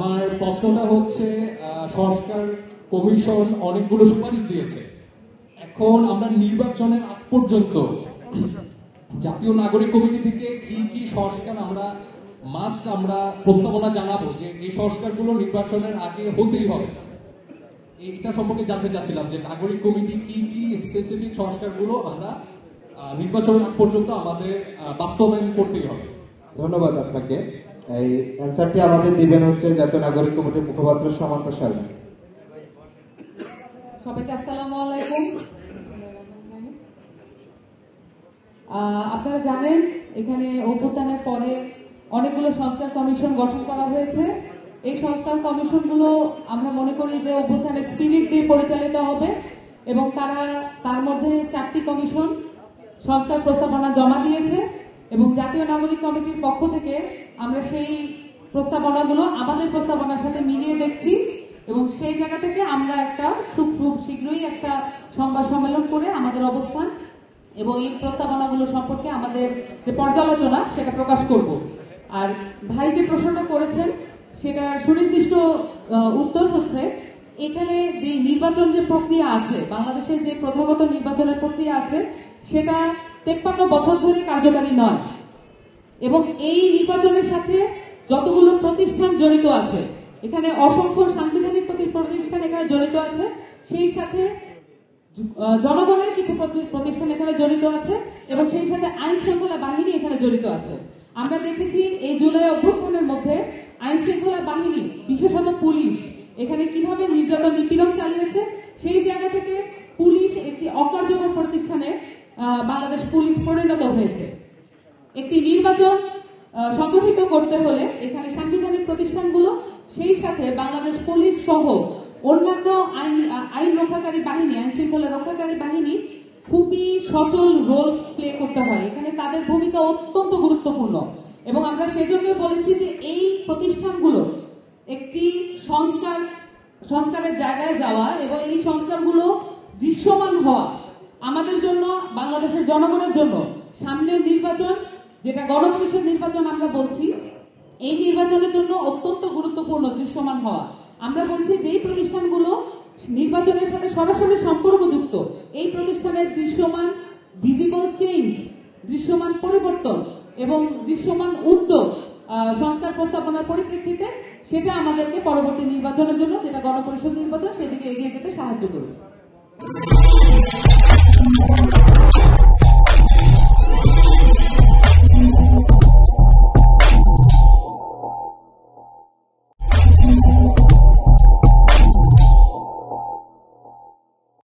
আমার প্রশ্নটা হচ্ছে সংস্কার কমিশন অনেকগুলো সুপারিশ দিয়েছে। এখন আমরা নির্বাচনের আগ পর্যন্ত জাতীয় নাগরিক কমিটি থেকে কি কি সংস্কার আমরা মাস্ট আমরা প্রস্তাবনা জানাব যে এই সংস্কারগুলো নির্বাচনের আগে হতেই হবে? এটা সম্পর্কে জানতে চাচ্ছিলাম যে নাগরিক কমিটি কি কি স্পেসিফিক সংস্কারগুলো আমরা নির্বাচনের আগ পর্যন্ত আমাদের বাস্তবায়ন করতেই হবে। ধন্যবাদ আপনাকে। এই অ্যান্সারটি আমাদের দিবেন হচ্ছে জাতীয় নাগরিক কমিটির মুখপাত্র সামান্তা শর্মা। সবাইকে আসসালামু আলাইকুম। আপনারা জানেন, এখানে অভ্যুত্থানের পরে অনেকগুলো সংস্কার কমিশন গঠন করা হয়েছে। এই সংস্কার কমিশনগুলো আমরা মনে করি যে অভ্যুত্থানের স্পিরিট দিয়ে পরিচালিত হবে এবং তারা, তার মধ্যে চারটি কমিশন সংস্কার প্রস্তাবনা জমা দিয়েছে। এবং জাতীয় নাগরিক কমিটির পক্ষ থেকে আমরা সেই প্রস্তাবনাগুলো, আমাদের প্রস্তাবনার সাথে মিলিয়ে দেখছি এবং সেই জায়গা থেকে আমরা একটা খুব খুব শীঘ্রই একটা সংবাদ সম্মেলন করে আমাদের অবস্থান এবং এই প্রস্তাবনাগুলো সম্পর্কে আমাদের যে পর্যালোচনা, সেটা প্রকাশ করব। আর ভাই যে প্রশ্নটা করেছেন, সেটা সুনির্দিষ্ট উত্তর হচ্ছে, এখানে যে নির্বাচন যে প্রক্রিয়া আছে, বাংলাদেশের যে প্রথাগত নির্বাচনের প্রক্রিয়া আছে সেটা তেপ্পান্ন বছর ধরে কার্যকারী নয়। এবং এই নির্বাচনের সাথে যতগুলো প্রতিষ্ঠান জড়িত আছে, এখানে অসংখ্য সাংবিধানিক প্রতি- প্রতিষ্ঠান এখানে জড়িত আছে, সেই সাথে জনগণের কিছু প্রতি- প্রতিষ্ঠান এখানে জড়িত আছে, এবং সেই সাথে আইন শৃঙ্খলা বাহিনী এখানে জড়িত আছে। আমরা দেখেছি এই জুলাই অভ্যুত্থানের মধ্যে আইন শৃঙ্খলা বাহিনী, বিশেষত পুলিশ, এখানে কীভাবে নির্যাতন নিপীড়ন চালিয়েছে, সেই জায়গা থেকে পুলিশ একটি অকার্যকর প্রতিষ্ঠানে বাংলাদেশ পুলিশ পরিণত হয়েছে। একটি নির্বাচন সংগঠিত করতে হলে এখানে সাংবিধানিক প্রতিষ্ঠানগুলো, সেই সাথে বাংলাদেশ পুলিশ সহ অন্যান্য আইন আইন রক্ষাকারী বাহিনী, আইন শৃঙ্খলা রক্ষাকারী বাহিনী খুবই সচল রোল প্লে করতে হয়। এখানে তাদের ভূমিকা অত্যন্ত গুরুত্বপূর্ণ। এবং আমরা সেজন্য বলেছি যে এই প্রতিষ্ঠানগুলো একটি সংস্কার, সংস্কারের জায়গায় যাওয়া এবং এই সংস্কারগুলো দৃশ্যমান হওয়া আমাদের জন্য, বাংলাদেশের জনগণের জন্য সামনের নির্বাচন, যেটা গণপরিষদ নির্বাচন আমরা বলছি, এই নির্বাচনের জন্য অত্যন্ত গুরুত্বপূর্ণ দৃশ্যমান হওয়া। আমরা বলছি যেই প্রতিষ্ঠানগুলো নির্বাচনের সাথে সরাসরি সম্পর্কযুক্ত এই প্রতিষ্ঠানের দৃশ্যমান ভিজিবল চেঞ্জ দৃশ্যমান পরিবর্তন এবং দৃশ্যমান উদ্যোগ সংস্কার প্রস্তাবনার পরিপ্রেক্ষিতে সেটা আমাদেরকে পরবর্তী নির্বাচনের জন্য, যেটা গণপরিষদ নির্বাচন, সেদিকে এগিয়ে যেতে সাহায্য করবে।